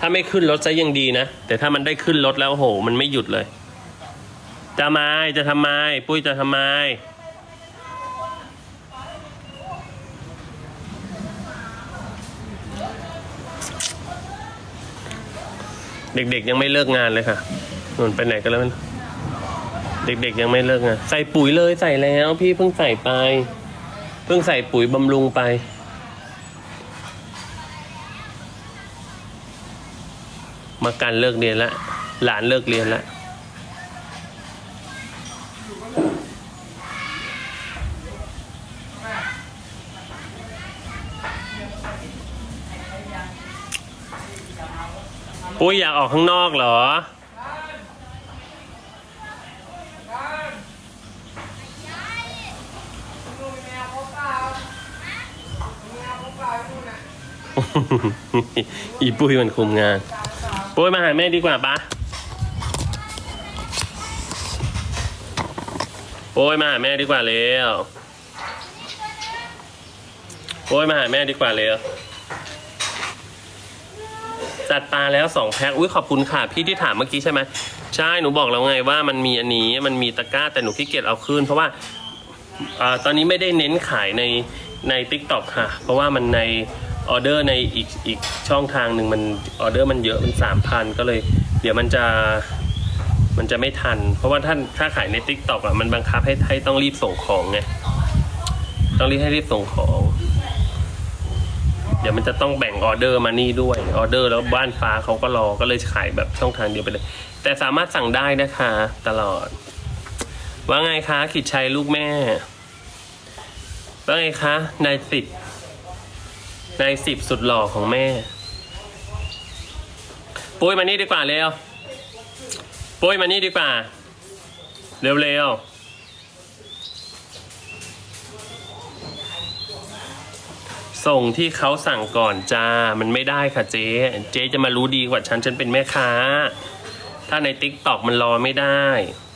ถ้าไม่ขึ้นรถซะยังดีนะ แต่ถ้ามันได้ขึ้นรถแล้วโห มันไม่หยุดเลย จะไมจะทำไม ปุ้ยจะทำไม เด็กๆยังไม่เลิกงานเลยค่ะนุ่นไปไหนกันแล้วมันเด็กๆยังไม่เลิกงาน ใส่ปุ๋ยเลยใส่แล้ว พี่เพิ่งใส่ไป เพิ่งใส่ปุ๋ยบำรุงไป มาการเลิกเรียนแล้วหลานเลิกเรียนแล้วปุ้ยอยากออกข้างนอกเหรอ อีปุ้ยมันคุมงาน ปุ้ยมาหาแม่ดีกว่าปะปุ้ยมาหาแม่ดีกว่าเร็วปุ้ยมาหาแม่ดีกว่าเร็วจัดปลาแล้วสองแพ็คอุ้ยขอบคุณค่ะพี่ที่ถามเมื่อกี้ใช่ไหมใช่หนูบอกแล้วไงว่ามันมีอันนี้มันมีตะกร้าแต่หนูขี้เกียจเอาขึ้น เพราะว่าอตอนนี้ไม่ได้เน้นขายในใน t ิ k t o k ค่ะ เพราะว่ามันใน ออเดอร์ในอีกอีกช่องทางหนึ่งมันออเดอร์มันเยอะมันสามพันก็เลย เดี๋ยวมันจะมันจะไม่ทัน เพราะว่าท่านถ้าขายใน t ิ k t o k อะมันบังคับให้ให้ต้องรีบส่งของไงต้องรีบให้รีบส่งของ เดี๋ยวมันจะต้องแบ่งออเดอร์มานี่ด้วยออเดอร์แล้วบ้านฟ้าเขาก็รอก็เลยขายแบบช่องทางเดียวไปเลย แต่สามารถสั่งได้นะคะตลอด ว่าไงคะขิดชัยลูกแม่ว่าไงคะนายสิบ นายสิบสุดหล่อของแม่ ปุ้ยมานี่ดีกว่าเร็ว ปุ้ยมานี่ดีกว่า เร็วเร็วๆส่งที่เขาสั่งก่อนจ้า มันไม่ได้ค่ะเจ๊ เจ๊จะมารู้ดีกว่าฉัน ฉันเป็นแม่ค้า ถ้าในติ๊กตอกมันรอไม่ได้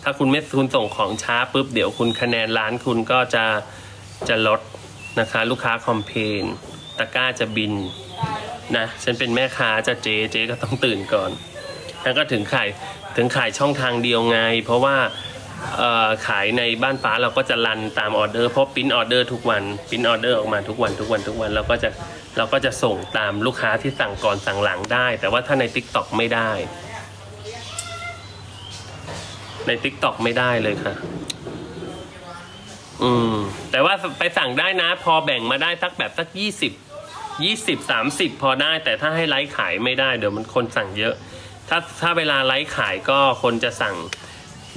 ถ้าคุณไม่คุณส่งของช้าปุ๊บ เดี๋ยวคุณคะแนนร้านคุณก็จะจะลดนะคะ ลูกค้าคอมเพน ตะกร้าจะบินนะฉันเป็นแม่ค้าจะเจ๊เจ๊ก็ต้องตื่นก่อนแล้วก็ถึงขายถึงขายช่องทางเดียวไง เพราะว่าขายในบ้านฟ้าเราก็จะรันตามออเดอร์เพราะปิ้นออเดอร์ทุกวันปิ้นออเดอร์ออกมาทุกวันทุกวันทุกวันเราก็จะเราก็จะส่งตามลูกค้าที่สั่งก่อนสั่งหลังได้ แต่ว่าถ้าใน t ิ k t o k ไม่ได้ ใน t ิ k t o k ไม่ได้เลยค่ะ อืมแต่ว่าไปสั่งได้นะ พอแบ่งมาได้สักแบบสักยี่สิบยี่สิบสามสิบพอได้ แต่ถ้าให้ไลฟ์ขายไม่ได้เดี๋ยวมันคนสั่งเยอะ ถ้าถ้าเวลาไลฟ์ขายก็คนจะสั่ง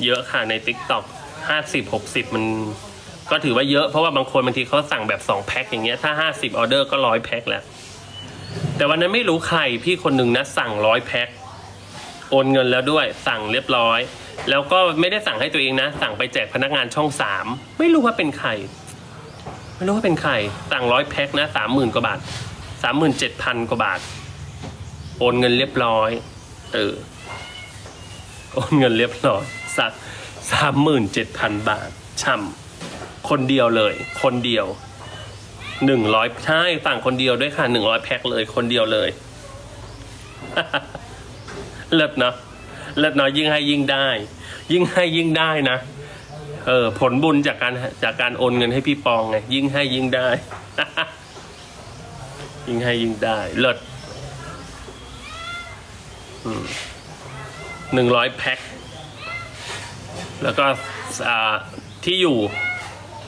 เยอะค่ะใน t ิ k t o k ห้าสิบหกสิบมันก็ถือว่าเยอะเพราะว่าบางคนบางทีเขาสั่งแบบสองแพ็คอย่างเงี้ยถ้าห้าสิบออเดอร์ก็ร้อยแพ็คแล้ว แต่วันนั้นไม่รู้ใครพี่คนหนึ่งนะสั่งร้อยแพ็คโอนเงินแล้วด้วยสั่งเรียบร้อย แล้วก็ไม่ได้สั่งให้ตัวเองนะ สั่งไปแจกพนักงานช่องสามไม่รู้ว่าเป็นใคร ไม่รู้ว่าเป็นใครสั่งร้อยแพ็คนะสามหมื่นกว่าบาทสามหมื่นเจ็ดพันกว่าบาท โอนเงินเรียบร้อยเออโอนเงินเรียบร้อยสักสามหมื่นเจ็ดพันบาทช่ำคนเดียวเลย คนเดียวหนึ่งร้อยใช่สั่งคนเดียวด้วยค่ะหนึ่งร้อยแพ็คเลยคนเดียวเลยเลิศเนาะ เลิศนาะยิ่งให้ยิ่งได้ ยิ่งให้ยิ่งได้นะ เออ ผลบุญจากการจากการโอนเงินให้พี่ปองไงยิ่งให้ยิ่งได้ ยิ่งให้ยิ่งได้ เลิศหนึ่งร้อยแพ็คแล้วก็อ่าที่อยู่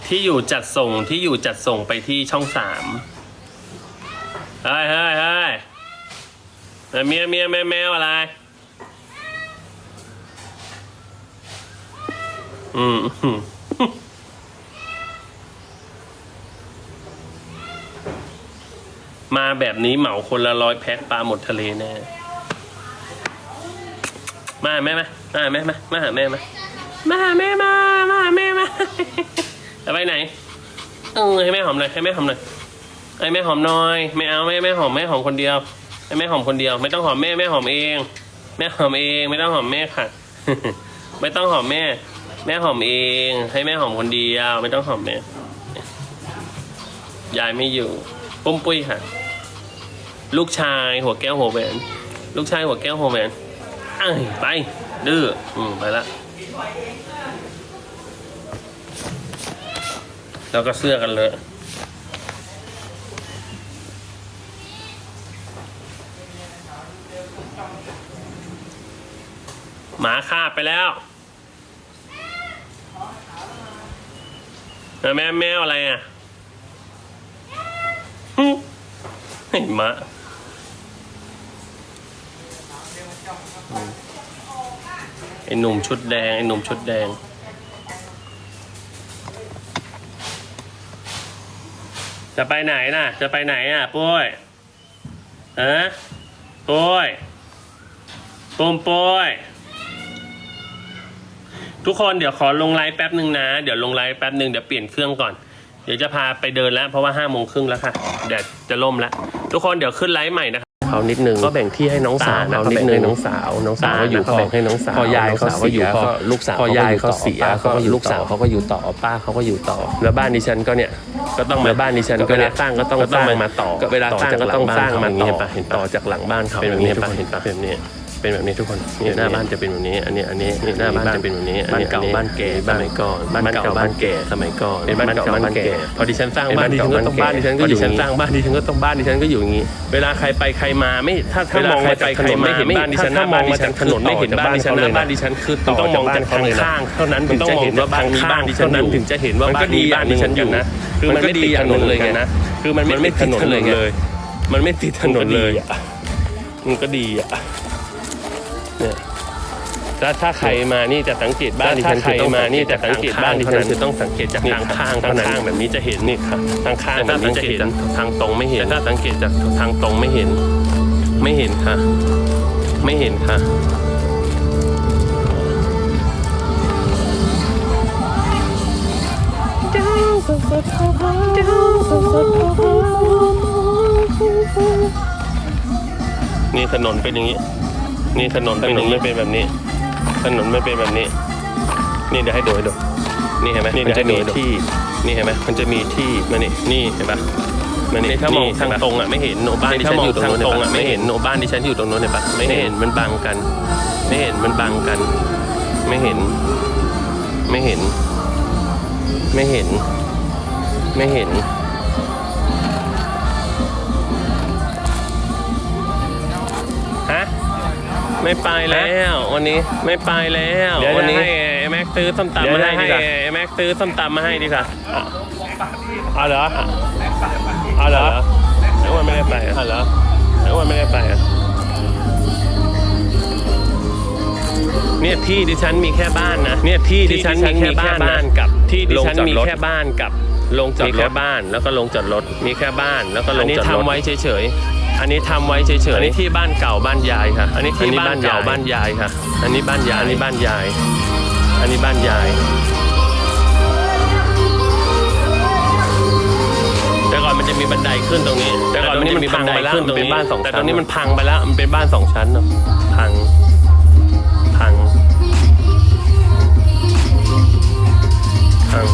ที่อยู่จัดส่งที่อยู่จัดส่งไปที่ช่องสามเฮ้ยเฮ้ยเฮ้ยเมียเมียแมวแมวอะไร อืมมาแบบนี้เหมาคนละร้อยแพ็คปลาหมดทะเลแน่มาแม่มามาหาแม่มามาหาแม่มามาหาแม่มามาหาแม่มาจะไปไหนเออให้แม่หอมหน่อยให้แม่หอมหน่อยให้แม่หอมหน่อยไม่เอาแม่แม่หอมแม่หอมคนเดียวให้แม่หอมคนเดียว ไม่ต้องหอมแม่แม่หอมเอง แม่หอมเอง ไม่ต้องหอมแม่ค่ะ ไม่ต้องหอมแม่ แม่หอมเอง ให้แม่หอมคนเดียวไม่ต้องหอมแม่ยายไม่อยู่ปุ้มปุ้ยค่ะ ลูกชายหัวแก้วหัวแหวนลูกชายหัวแก้วโฮแมนเอ้ไป ดื้ออืมไปละแล้วก็เสื้อกันเลยหมาคาบไปแล้ว แล้วแม่แมวอะไรอะไอ้หมาไอ้หนุ่มชุดแดง ไอ้หนุ่มชุดแดง จะไปไหนน่ะ จะไปไหนอะปุ้ยฮะปุ้ยปุ้มปุ้ย ทุกคนเดี๋ยวขอลงไลฟ์แป๊บหนึ่งนะ เดี๋ยวลงไลฟ์แป๊บหนึ่งเดี๋ยวเปลี่ยนเครื่องก่อน เดี๋ยวจะพาไปเดินแล้ว เพราะว่าห้าโมงครึ่งแล้วค่ะแดดจะล่มแล้ว ทุกคนเดี๋ยวขึ้นไลฟ์ใหม่นะครับเขานิดนึงก็แบ่งที่ให้น้องสาวนะเขาเขานินิดดนึนึงงน้องสาวน้องสาวก็อยู่เขาก็แบ่แบ่งงให้ให้น้น้อองงสาสาววพอยายเขาน้องสวเสียก็ก็ลูกสาวพอยายเขาเขาอยู่ต่อเสียป้าก็เขาก็อยู่ลูกสาวต่อเขาก็อยู่ต่อป้าเขาก็อยู่ต่อ แล้วบ้านดิฉันก็เนี่ยก็ต้องมาบ้านดิฉันก็เนี่ยสร้างก็ต้องสร้างมาต่อเวลาสร้างก็ต้องสร้างมาต่อเห็นต่อจากหลังบ้านเขาเป็นแบบนี้เห็นปะเห็นปะแบบนี้ เป็นแบบนี้ทุกคนนี่หน้าบ้านจะเป็นแบบนี้ อันนี้อันนี้นี่หน้าบ้านจะเป็นแบบนี้บ้านเก่าบ้านแก่สมัยก่อนบ้านเก่าบ้านแก่สมัยก่อนเป็นบ้านเก่าบ้านแก่พอดิฉันสร้างบ้านดิฉันก็ต้องบ้านดิฉันก็อยู่ดิฉันสร้างบ้านดิฉันก็ต้องบ้านดิฉันก็อยู่อย่างนี้ เวลาใครไปใครมาไม่ถ้าถ้ามองมาจากถนนไม่เห็นบ้านดิฉันถ้ามองมาจากถนนไม่เห็นบ้านดิฉันหน้าบ้านดิฉันคือต้องมองจากทางข้างเท่านั้นถึงจะเห็นว่าบ้านมีบ้านดิฉันนั้นถึงจะเห็นว่าบ้านมีบ้านดิฉันอยู่นะคือมันไม่ติดถนนเลยไงนะคือมันไม่ติดถนนเลยไงมันไม่ติดถนนเลยมันก็ดีอะ เนี่ยถ้าถ้าใครมานี่จะสังเกตบ้านดิฉันคือต้องมานี่จะสังเกตบ้านดิฉันคือต้องสังเกตจากทางข้างทางข้างแบบนี้จะเห็นนี่ค่ะทางข้างแบบนี้จะเห็นทางตรงไม่เห็นถ้าสังเกตจากทางตรงไม่เห็น ไม่เห็นค่ะ ไม่เห็นค่ะนี่ถนนเป็นอย่างนี้ นี่ถนนเป็นอย่างนี้เป็นแบบนี้ ถนนไม่เป็นแบบนี้ นี่เดี๋ยวให้ดูให้ดูนี่เห็นไหมมันจะมีที่ นี่เห็นไหมมันจะมีที่มานี่นี่เห็นปะมันนี่ถ้ามองทางตรงอะไม่เห็นโนบ้านดิฉันอยู่ตรงนู้นตรงอะไม่เห็นโนบ้านดิฉันอยู่ตรงนู้นเห็นปะไม่เห็นมันบังกัน ไม่เห็นมันบังกัน ไม่เห็น ไม่เห็น ไม่เห็น ไม่เห็น ไม่ไปแล้ว วันนี้ไม่ไปแล้วเดี๋ยววันนี้จะให้ไอ้แม็กซื้อส้มตำเดี๋ยวมาให้จะให้ดีกว่าไอ้แม็กซื้อส้มตำมาให้ดีกว่าเอาเหรอเอาเอาเหเหรรออไอ้อ้วันไม่ได้ไปอะเหรอไอ้อ้วันไม่ได้ไปอะเนี่ยที่ดิฉันมีแค่บ้านนะเนี่ยที่ดิฉันมีแค่บ้านนะกับที่ดิฉันมีแค่บ้านกับลงจอดรถมีแค่บ้านแล้วก็ลงจอดรถมีแค่บ้านแล้วก็ลงจอดรถอันนี้ทำไว้เฉยๆ อันนี้ทำไว้เฉยๆอันนี้ที่บ้านเก่าบ้านยายค่ะ อันนี้ที่บ้านเก่าบ้านยายค่ะ อันนี้บ้านยาย อันนี้บ้านยาย อันนี้บ้านยาย แต่ก่อนมันจะมีบันไดขึ้นตรงนี้ แต่ก่อนมันจะมีบันไดขึ้นตรงนี้บ้านสองแต่ตอนนี้มันพังไปแล้ว มันเป็นบ้านสองชั้นเนอะพัง พัง พัง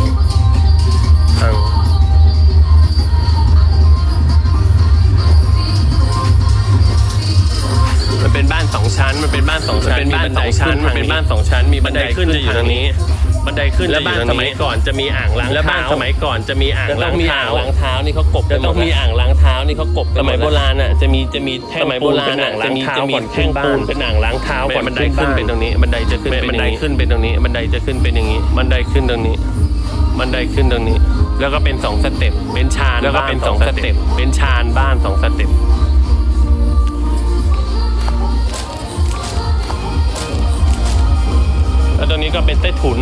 มันเป็นบ้านสองชั้นมันเป็นบ้านสองชั้นมีบันไดขึ้นมันเป็นบ้านสองชั้นมีบันไดขึ้นจะอยู่ตรงนี้ บันไดขึ้นแล้วบ้านสมัยก่อนจะมีอ่างล้างแล้วบ้านสมัยก่อนจะมีอ่างล้างเท้าล้างเท้านี่เขากบจะต้องมีอ่างล้างเท้านี่เขากบสมัยโบราณอะจะมีจะมีสมัยโบราณอะจะมีจะมีแท่งปูนเป็นอ่างล้างเท้าก่อนบันไดขึ้นเป็นตรงนี้ บันไดจะขึ้นเป็นบันไดขึ้นเป็นตรงนี้ บันไดจะขึ้นเป็นอย่างนี้ บันไดขึ้นตรงนี้บันไดขึ้นตรงนี้ แล้วก็เป็นสองสเต็ปเป็นชานแล้วก็เป็นสองสเต็ปเป็นชานบ้านสองสเต็ป แล้วตรงนี้ก็เป็นใต้ถุน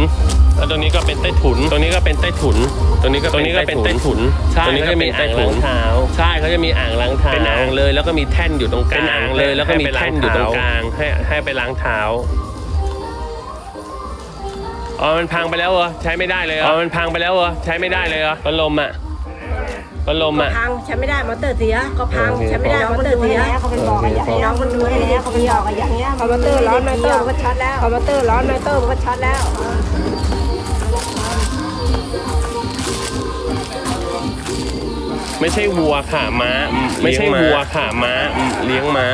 แล้วตรงนี้ก็เป็นใต้ถุนตรงนี้ก็เป็นใต้ถุนตรงนี้ก็ตรงนี้ก็เป็นใต้ถุน ใช่ตรงนี้ก็มีอ่างล้างเท้า ใช่เขาจะมีอ่างล้างเท้า เป็นอ่างเลย แล้วก็มีแท่นอยู่ตรงกลาง เป็นอ่างเลย แล้วก็มีแท่นอยู่ตรงกลาง ให้ให้ไปล้างเท้า อ๋อ มันพังไปแล้วเหรอ ใช้ไม่ได้เลยเหรออ๋อ มันพังไปแล้วเหรอ ใช้ไม่ได้เลยเหรอพัดลมอะ พัลมอะ พังใช้ไม่ได้มอเตอร์เสียก็พังใช้ไม่ได้มอเตอร์เสียเขาเป็นบอกอย่างนี้น้องคนดูให้แล้ยเขาเป็นบอกอย่างเงี้ยคอมพิวเตอร์ร้อนมอเตอร์ก็ช็อตแล้วคอมพิวเตอร์ร้อนมอเตอร์ก็ช็อตแล้วไม่ใช่วัวขาม้า ไม่ใช่วัวขาม้า เลี้ยงม้า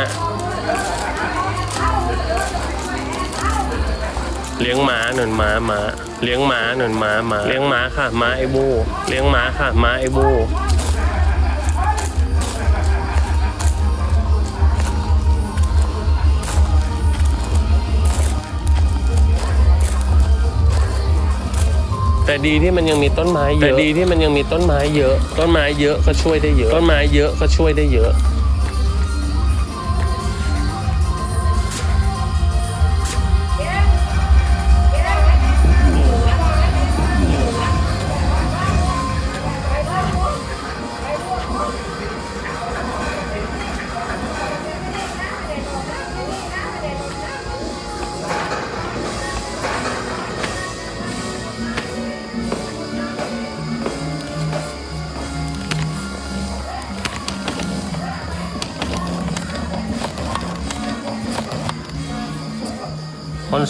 เลี้ยงม้าหนนม้าม้า เลี้ยงม้าหนนม้าม้า เลี้ยงม้าค่ะม้าไอโบ เลี้ยงม้าค่ะม้าไอโบ แต่ดีที่มันยังมีต้นไม้เยอะแต่ดีที่มันยังมีต้นไม้เยอะ ต้นไม้เยอะก็ช่วยได้เยอะ ต้นไม้เยอะก็ช่วยได้เยอะ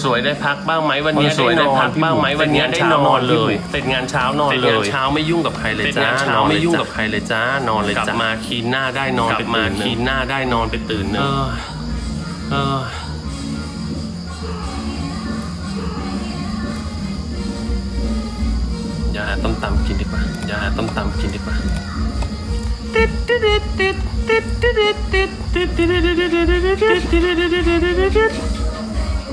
สวยได้พักบ้างไหมวันนี้คนสวยได้พักบ้างไหมวันนี้ได้นอนเลยเสร็จงานเช้านอนเสร็จเลงานยเช้าไม่ยุ่งกับใครเลยเสร็จจ้างานเช้าอนไม่เลยยุ่งจ้ะกับใครเลยจ้านอนเลยกลับจ้ะมาคีนหน้าได้นอนกลัไปบมาตื่นหนึ่คีงนหน้าได้นอนไปตื่นหนึ่เองอเอออย่าหาต้มตำกินดีกว่าอย่าหาต้มตำกินดีกว่าป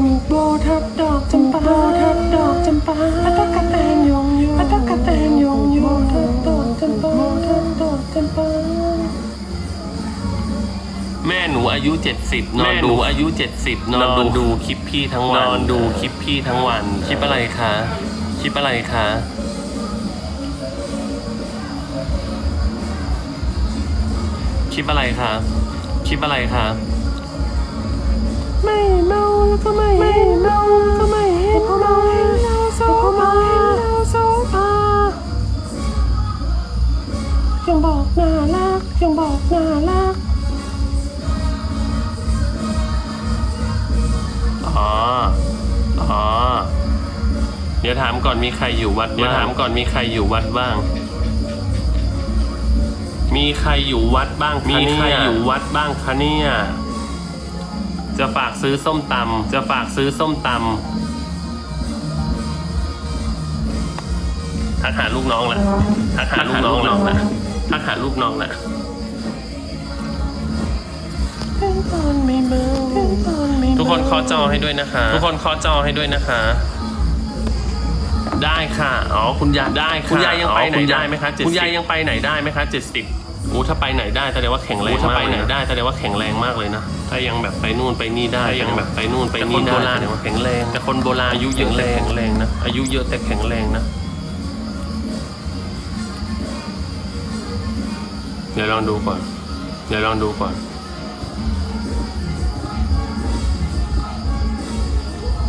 ลูกโบทับดอกจำปาโบทับดอกจำปาอัตกะแตนยงโยอัตกะแตนยงโยทับดอกจำปาโบทับดอกจำปาแม่หนูอายุ 70 นอนดูอายุ 70 นอนดูดูคลิปพี่ทั้งวันนอนดูคลิปพี่ทั้งวัน คลิปอะไรคะ คลิปอะไรคะคลิปอะไรคะคลิปอะไรคะไม่เมา ก็ไม่ไม่เมาก็ไม่เห็นเมาเราโซฟาเราโซฟายังบอกน่ารักยังบอกน่ารักอ๋ออ๋อเดี๋ยวถามก่อนมีใครอยู่วัดเดี๋ยวถามก่อนมีใครอยู่วัดบ้าง มีใครอยู่วัดบ้าง มีใครอยู่วัดบ้างคะเนี่ย จะฝากซื้อส้มตำจะฝากซื้อส้มตำทักหาลูกน้องละทักหาลูกน้องละทักหาลูกน้องละทุกคนเคอจอให้ด้วยนะคะ ทุกคนเคอจอให้ด้วยนะคะ ได้ค่ะ อ๋อ คุณยายได้ค่ะคุณยายยังไปไหนได้ไหมคะคุณยายยังไปไหนได้ไหมคะเจ็ดสิบโอ้ถ้าไปไหนได้แสดงว่าแข็งแรงถ้าไปไหนได้แสดงว่าแข็งแรงมากเลยนะ ถ้ายังแบบไปนู่นไปนี่ได้ยังแบบไปนู่นไปนี่ได้แสดงว่าแข็งแรง แต่คนโบราณอายุเยอะแต่แข็งแรงนะ อายุเยอะแต่แข็งแรงนะ เดี๋ยวลองดูก่อน เดี๋ยวลองดูก่อน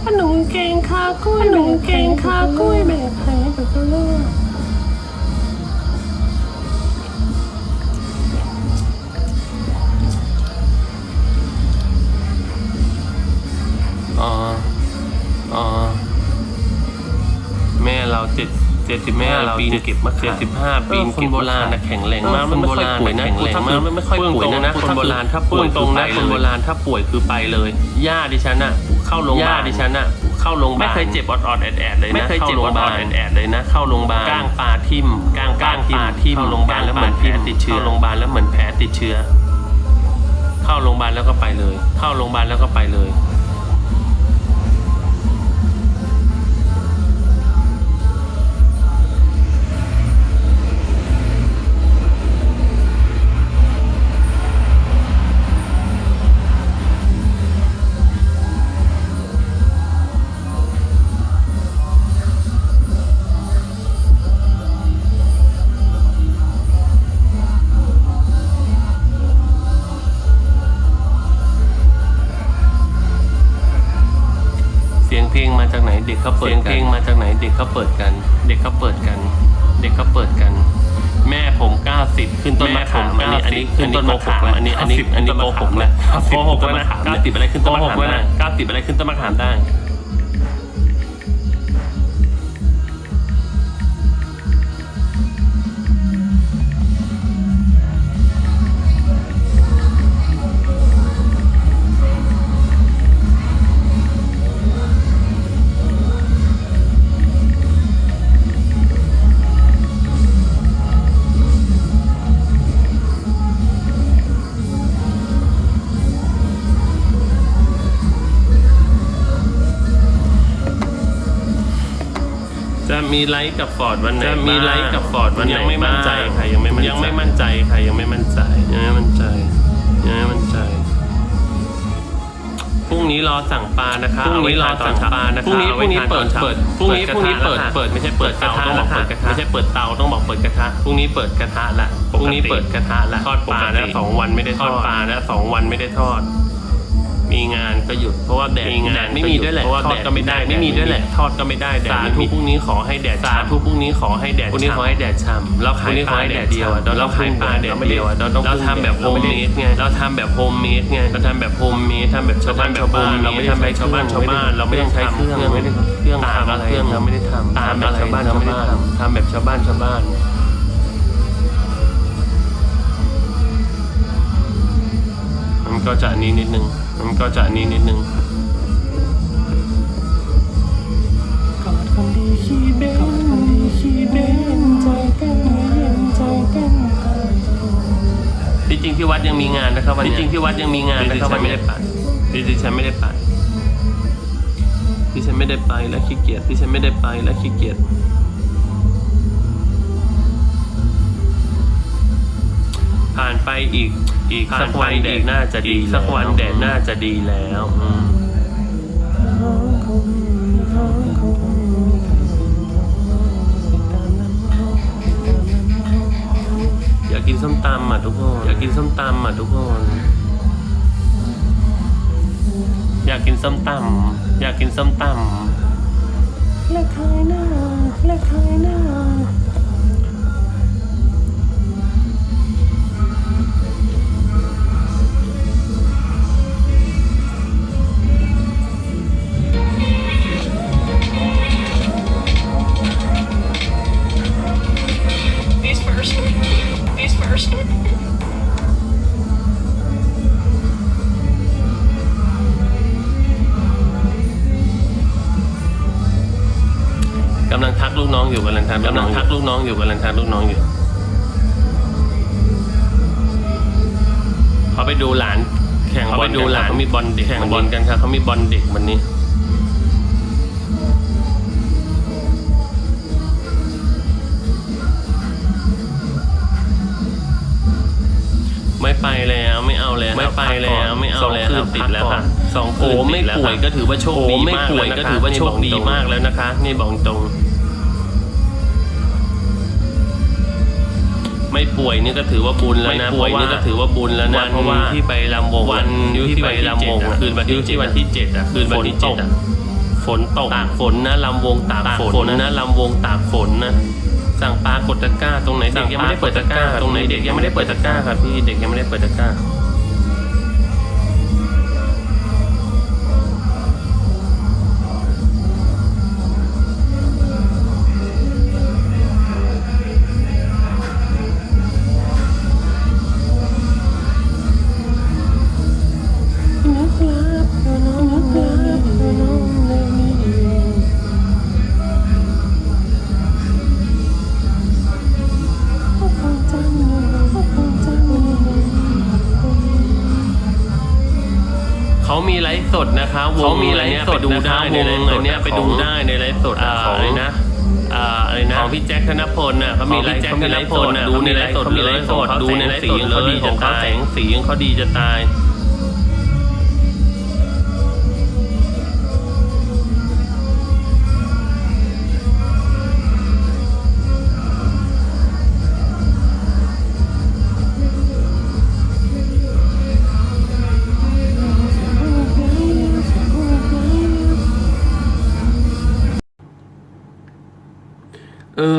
ขนมเก่งคากุ้ยขนมเก่งคากุ้ยแบบไหนแบบเลิศ เจ็ดเจ็ดสิบแม่เราปีนเก็บมะขามเจ็ดสิบห้าปีนคนโบราณนะแข็งแรงมากมันโบราณเลยนะแข็งแรงมากมันไม่ค่อยป่วยนะคนโบราณถ้าป่วยตรงนะคนโบราณถ้าป่วยคือไปเลยย่าดิฉันอะเข้าโรงพยาบาลย่าดิฉันอะเข้าโรงพยาบาลไม่เคยเจ็บออดๆแอดๆเลยนะไม่เคยเจ็บออดๆแอดๆเลยนะ เข้าโรงพยาบาลก้างปลาทิ่มก้างก้างปลาทิ่มเข้าโรงพยาบาลแล้วเหมือนแผลติดเชื้อเข้าโรงพยาบาลแล้วเหมือนแผลติดเชื้อ เข้าโรงพยาบาลแล้วก็ไปเลย เข้าโรงพยาบาลแล้วก็ไปเลย เด็กเขาเปิดกันเสียงเพลงมาจากไหนเด็กเขาเปิดกัน เด็กเขาเปิดกัน เด็กเขาเปิดกัน แม่ผม90ขึ้นต้นมะขามอันนี้อันนี้ขึ้นต้นมะขามอันนี้อันนี้อันนี้โกหกนะโกหกแล้วนะ90อะไรขึ้นต้นมะขามได้90อะไรขึ้นต้นมะขามได้ มีไลฟ์กับฟอร์ดวันไหนจะมีไลฟ์กับฟอร์ดวันไหนยังไม่มั่นใจค่ะยังไม่ยังไม่มั่นใจค่ะยังไม่มั่นใจยังไม่มั่นใจยังไม่มั่นใจพรุ่งนี้รอสั่งปลานะคะพรุ่งนี้รอสั่งปลานะคะพรุ่งนี้พรุ่งนี้เปิดเปิดพรุ่งนี้พรุ่งนี้เปิดเปิดไม่ใช่เปิดเตาต้องบอกเปิดกระทะไม่ใช่เปิดเตาต้องบอกเปิดกระทะพรุ่งนี้เปิดกระทะละพรุ่งนี้เปิดกระทะละทอดปลาแล้วสองวันไม่ได้ทอดปลาแล้วสองวันไม่ได้ทอด มีงานก็หยุดเพราะว่าแดดแดดไม่มีด้วยแหละเพราะว่าทอดก็ไม่ได้ไม่มีด้วยแหละทอดก็ไม่ได้แดดสาธุพรุ่งนี้ขอให้แดดสาธุพรุ่งนี้ขอให้แดดพรุ่งนี้ขอให้แดดฉ่ำเราขายปลาแดดเดียวเราขายปลาแดดเดียวเราต้องเราทำแบบโฮมเมดไงเราทำแบบโฮมเมดไงเราทำแบบโฮมเมดทำแบบชาวบ้านชาวบ้านเราไม่ทำแบบชาวบ้านชาวบ้านเราไม่ต้องใช้เครื่องไม่ได้เครื่องตามอะไรเครื่องเราไม่ได้ทำตามแบบชาวบ้านชาวบ้านทำแบบชาวบ้านชาวบ้าน มันก็จะนี้นิดนึง มันก็จะนี้นิดนึงกอดคนดีขี้เบ้นกอดคนดีขี้เบ้นใจเต้นเย็นใจเต้นกอดที่จริงที่วัดยังมีงานนะครับวันนี้ที่จริงที่วัดยังมีงานนะครับวันนี้ไม่ได้ไปที่ที่ฉันไม่ได้ไปที่ฉันไม่ได้ไปและขี้เกียจที่ฉันไม่ได้ไปและขี้เกียจ ผ่านไปอีกอีกสักวันแดดน่าจะดีสักวันแดดน่าจะดีแล้วอืมน้องคงน้องคงตามน้ำเขาตามน้ำเขาอยากกินส้มตำอะทุกคน อยากกินส้มตำอะทุกคน อยากกินส้มตำอยากกินส้มตำ และคายหน้าและคายหน้า first. Face first. กำลังทักลูกน้องอยู่กำลังทักกำลังทักลูกน้องอยู่กำลังทักลูกน้องอยู่เขาไปดูหลาน แข่งบอลดูหลานเขามีบอลเด็กแข่งบอลกันครับเขามีบอลเด็กวันนี้ ไม่ไปแล้วไม่เอาแล้วไม่ไปแล้วไม่เอาแล้วคืนติดแล้วค่ะสองคืนไม่ป่วยก็ถือว่าโชคดีไม่ป่วยก็ถือว่าโชคดีมากแล้วนะคะ นี่บอกตรง ไม่ป่วยนี่ก็ถือว่าบุญแล้วนะป่วยนี่ก็ถือว่าบุญแล้วนะเพราะว่าที่ไปลำวงวันที่ไปลำวงคืนวันที่ที่วันที่เจ็ดอะคืนวันที่เจ็ดอะฝนตกตากฝนนะลำวงตากฝนนะลำวงตากฝนนะ สั่งปลากดตะกร้าตรงไหนเด็กยังไม่ได้เปิดตะกร้าตรงไหนเด็กยังไม่ได้เปิดตะกร้าครับพี่เด็กยังไม่ได้เปิดตะกร้า นะคะวงเขามีไลฟ์สดดูได้ในไลฟ์สดเนี้ยไปดูได้ในไลฟ์สดของ อะไรนะอ่าอะไรนะ ของพี่แจ็คธนพลน่ะเขามีไลฟ์เขามีไลฟ์สดดูในไลฟ์สดมีไลฟ์สดดูในไลฟ์สดเขาดีจะตายแสงสีของเขาดีจะตาย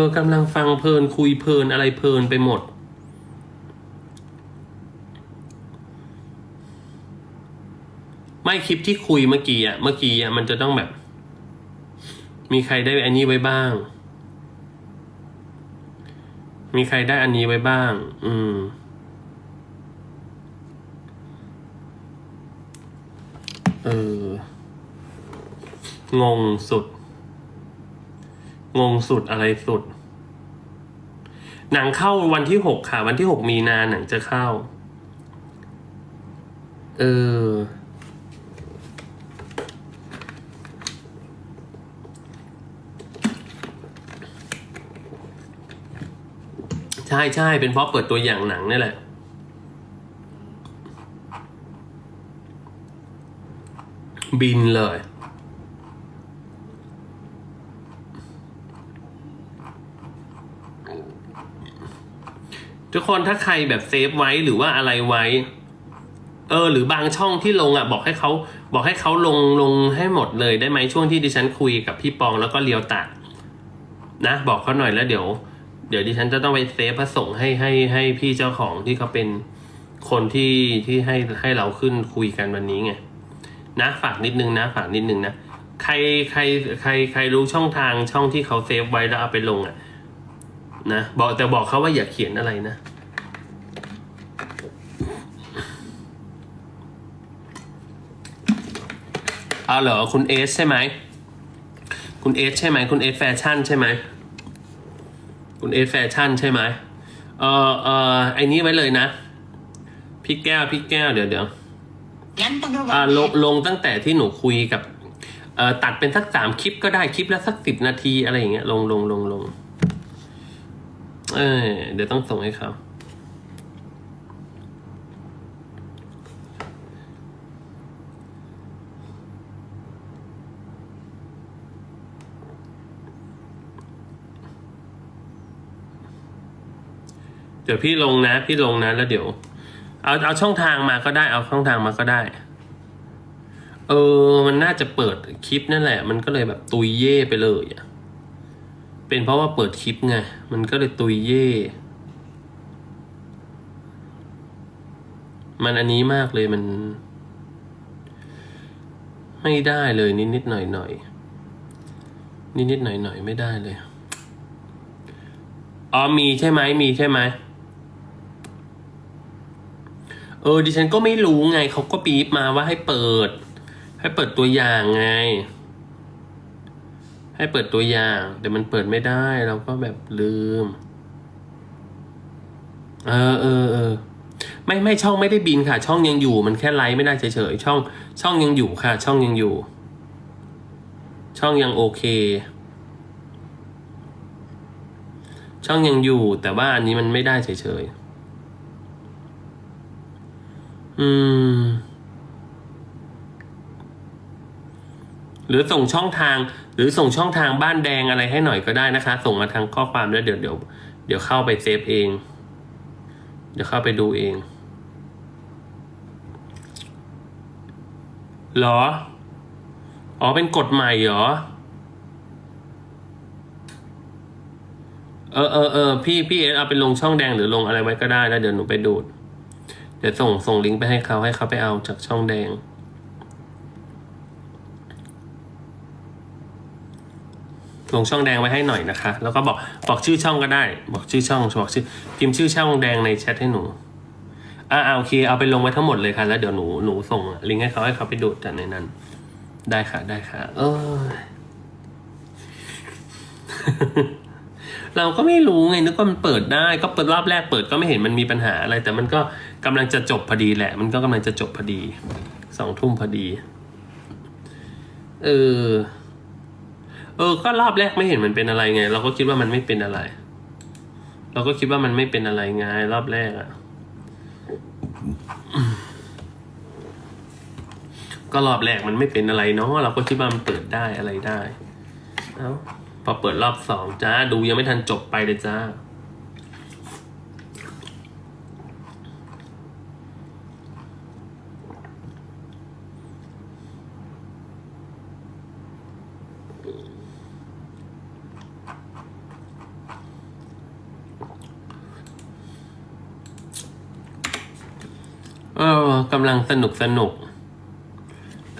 ออกำลังฟังเพลินคุยเพลินอะไรเพลินไปหมด ไม่คลิปที่คุยเมื่อกี้อะเมื่อกี้อะมันจะต้องแบบ มีใครได้อันนี้ไว้บ้าง มีใครได้อันนี้ไว้บ้าง อืมเอองงสุด งงสุดอะไรสุด หนังเข้าวันที่หกค่ะ วันที่หกมีนาหนังจะเข้า เออ ใช่ใช่เป็นเพราะเปิดตัวอย่างหนังนี่แหละบินเลย คนถ้าใครแบบเซฟไว้หรือว่าอะไรไว้ เออ หรือบางช่องที่ลงอะ บอกให้เขาบอกให้เขาลงลงให้หมดเลยได้ไหมช่วงที่ดิฉันคุยกับพี่ปองแล้วก็เลียวตะนะ บอกเขาหน่อยแล้วเดี๋ยว เดี๋ยวดิฉันจะต้องไปเซฟพระส่งให้ให้ให้พี่เจ้าของที่เขาเป็นคนที่ที่ให้ให้เราขึ้นคุยกันวันนี้ไงนะฝากนิดนึงนะ ฝากนิดนึงนะใครใครใครใครรู้ช่องทางช่องที่เขาเซฟไว้แล้วเอาไปลงอะนะบอกแต่บอกเขาว่าอย่าเขียนอะไรนะ เอาเหรอคุณเอสใช่ไหมคุณเอสใช่ไหมคุณเอสแฟชั่นใช่ไหมคุณเอสแฟชั่นใช่ไหมเออเออไอ้นี้ไว้เลยนะ พี่แก้วพี่แก้วเดี๋ยวเดี๋ยวงั้นต้องระวัอ่างลงลงตั้งแต่ที่หนูคุยกับเอ่อตัดเป็นสักสามคลิปก็ได้คลิปละสักสิบนาทีอะไรอย่างเงี้ยลงลงลงลงเออเดี๋ยวต้องส่งให้เขา ดี๋ยวพี่ลงนะ พี่ลงนะแล้วเดี๋ยว เอาเอาช่องทางมาก็ได้ เอาช่องทางมาก็ได้ เออ มันน่าจะเปิดคลิปนั่นแหละ มันก็เลยแบบตุยเย่ไปเลยอะเป็นเพราะว่าเปิดคลิปไง มันก็เลยตุยเย่ มันอันนี้มากเลยมัน ไม่ได้เลยนิดนิดหน่อยหน่อยนิดนิดหน่อยหน่อยไม่ได้เลย อ๋อมีใช่ไหมมีใช่ไหม เออ ดิฉันก็ไม่รู้ไง เขาก็บีบมาว่าให้เปิด ให้เปิดตัวอย่างไง ให้เปิดตัวอย่าง แต่มันเปิดไม่ได้เราก็แบบลืม เออเออเออไม่ไม่ช่องไม่ได้บินค่ะ ช่องยังอยู่ มันแค่ไลฟ์ไม่ได้เฉยๆช่อง ช่องยังอยู่ค่ะ ช่องยังอยู่ ช่องยังโอเค ช่องยังอยู่ แต่ว่าอันนี้มันไม่ได้เฉยๆ อืม หรือส่งช่องทาง หรือส่งช่องทางบ้านแดงอะไรให้หน่อยก็ได้นะคะ ส่งมาทางข้อความแล้วเดี๋ยวเดี๋ยวเดี๋ยวเข้าไปเซฟเอง เดี๋ยวเข้าไปดูเองหรอ อ๋อ เป็นกฎใหม่เหรอ เออเออเออพี่พี่เอสเอาไปลงช่องแดงหรือลงอะไรไว้ก็ได้แล้วเดี๋ยวหนูไปดูด เดี๋ยวส่งส่งลิงก์ไปให้เขาให้เขาไปเอาจากช่องแดง ลงช่องแดงไว้ให้หน่อยนะคะ แล้วก็บอกบอกชื่อช่องก็ได้ บอกชื่อช่องบอกชื่อพิมพ์ชื่อช่องแดงในแชทให้หนูอ่าโอเคเอาไปลงไว้ทั้งหมดเลยค่ะ แล้วเดี๋ยวหนูหนูส่งลิงก์ให้เขาให้เขาไปดูดจากในนั้น ได้ค่ะได้ค่ะ เออเราก็ไม่รู้ไงนึกว่ามันเปิดได้ ก็เปิดรอบแรกเปิดก็ไม่เห็นมันมีปัญหาอะไร แต่มันก็ กำลังจะจบพอดีแหละ มันก็กำลังจะจบพอดีสองทุ่มพอดี เออ เออ ก็รอบแรกไม่เห็นมันเป็นอะไรไง เราก็คิดว่ามันไม่เป็นอะไร เราก็คิดว่ามันไม่เป็นอะไรไงรอบแรกอะก็รอบแรกมันไม่เป็นอะไรเนาะเราก็คิดว่ามันเปิดได้อะไรได้ เอ้าพอเปิดรอบสองจ้าดูยังไม่ทันจบไปเลยจ้า เออกำลังสนุกสนุก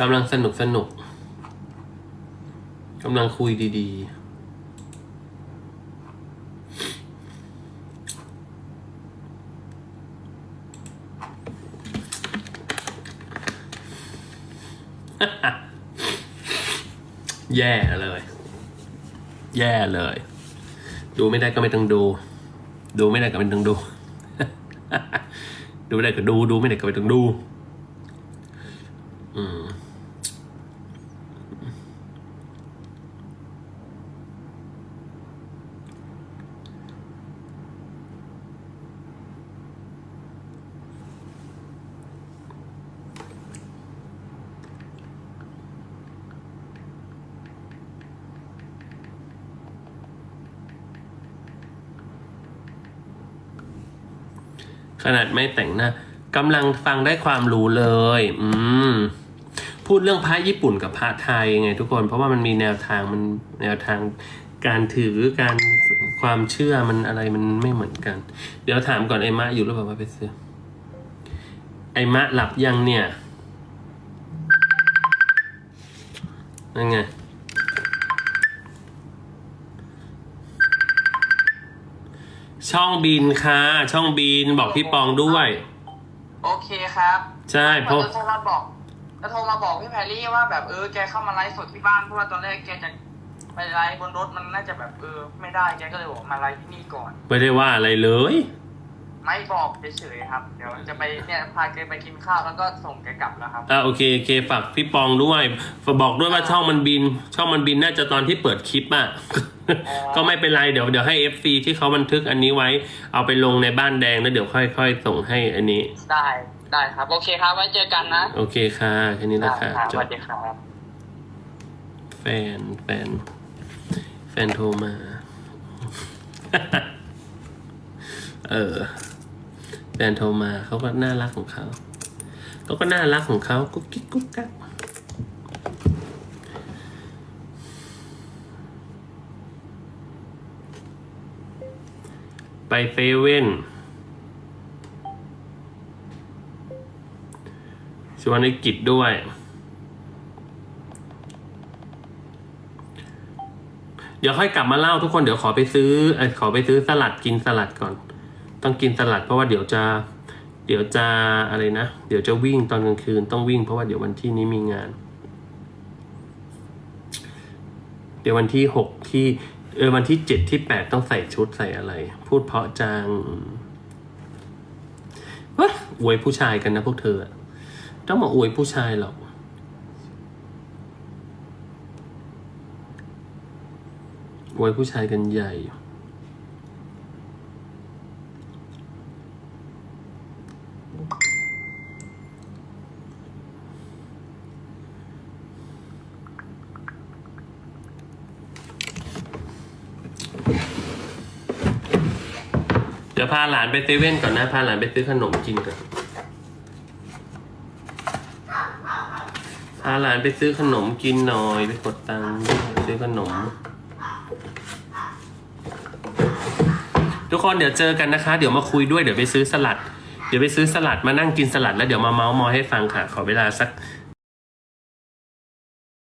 กำลังสนุกสนุกกำลังคุยดีๆแย่เลย แย่เลย ดูไม่ได้ก็ไม่ต้องดู ดูไม่ได้ก็ไม่ต้องดู ดูไม่ได้ก็ดูดูไม่ได้ก็ไม่ต้องดู นาดไม่แต่งหน้ากำลังฟังได้ความรู้เลย อืม พูดเรื่องพระญี่ปุ่นกับพระไทยไงทุกคน เพราะว่ามันมีแนวทางมันแนวทางการถือการความเชื่อมันอะไรมันไม่เหมือนกัน เดี๋ยวถามก่อนไอ้มะอยู่หรือเปล่าว่าไปซื้อ ไอ้มะหลับยังเนี่ยนั่นไง ช่องบินค่ะ ช่องบินบอกพี่ปองด้วย โอเคครับใช่เพราะแล้วโทรมาบอกแล้วโทรมาบอกพี่แพรรี่ว่าแบบเออแกเข้ามาไลฟ์สดที่บ้านเพราะว่าตอนแรกแกจะไปไลฟ์บนรถมันน่าจะแบบเออไม่ได้แกก็เลยบอกมาไลฟ์ที่นี่ก่อน ไม่ได้ว่าอะไรเลย ไม่บอกเฉยๆครับ เดี๋ยวจะไปเนี่ยพาแกไปกินข้าวแล้วก็ส่งแกกลับแล้วครับ อ่าโอเคโอเคฝากพี่ปองด้วยบอกด้วยว่าช่องมันบิน ช่องมันบินน่าจะตอนที่เปิดคลิปอะอ๋อ ก็ไม่เป็นไรเดี๋ยวเดี๋ยวให้ FC ที่เขาบันทึกอันนี้ไว้ เอาไปลงในบ้านแดงแล้วเดี๋ยวค่อยๆส่งให้อันนี้ ได้ได้ครับ โอเคครับไว้เจอกันนะโอเคค่ะแค่นี้นะได้คะครับจสวับสดีครับ แฟนแฟน แฟนโทรมา เออ แฟนโทรมาเขาก็น่ารักของเขาเขาก็น่ารักของเขากุ๊กกิ๊กกุ๊กกัก ไปเซเว่นชวนไอ้กิจด้วย เดี๋ยวค่อยกลับมาเล่าทุกคนเดี๋ยวขอไปซื้ออขอไปซื้อสลัดกินสลัดก่อน ต้องกินสลัดเพราะว่าเดี๋ยวจะเดี๋ยวจะอะไรนะ เดี๋ยวจะวิ่งตอนกลางคืนต้องวิ่งเพราะว่าเดี๋ยววันที่นี้มีงาน เดี๋ยววันที่หกที่ เออวันที่เจ็ดที่แปดต้องใส่ชุดใส่อะไร พูดเพราะจังวะอวยผู้ชายกันนะพวกเธออะต้องมาอวยผู้ชายหรอกอวยผู้ชายกันใหญ่าหลานไปเซเว่นก่อนนะ พาหลานไปซื้อขนมกินก่อน พาหลานไปซื้อขนมกินหน่อย ไปกดตังค์ซื้อขนม ทุกคนเดี๋ยวเจอกันนะคะ เดี๋ยวมาคุยด้วย เดี๋ยวไปซื้อสลัด เดี๋ยวไปซื้อสลัดมานั่งกินสลัดแล้วเดี๋ยวมาเมาส์มอยให้ฟังค่ะ ขอเวลาสัก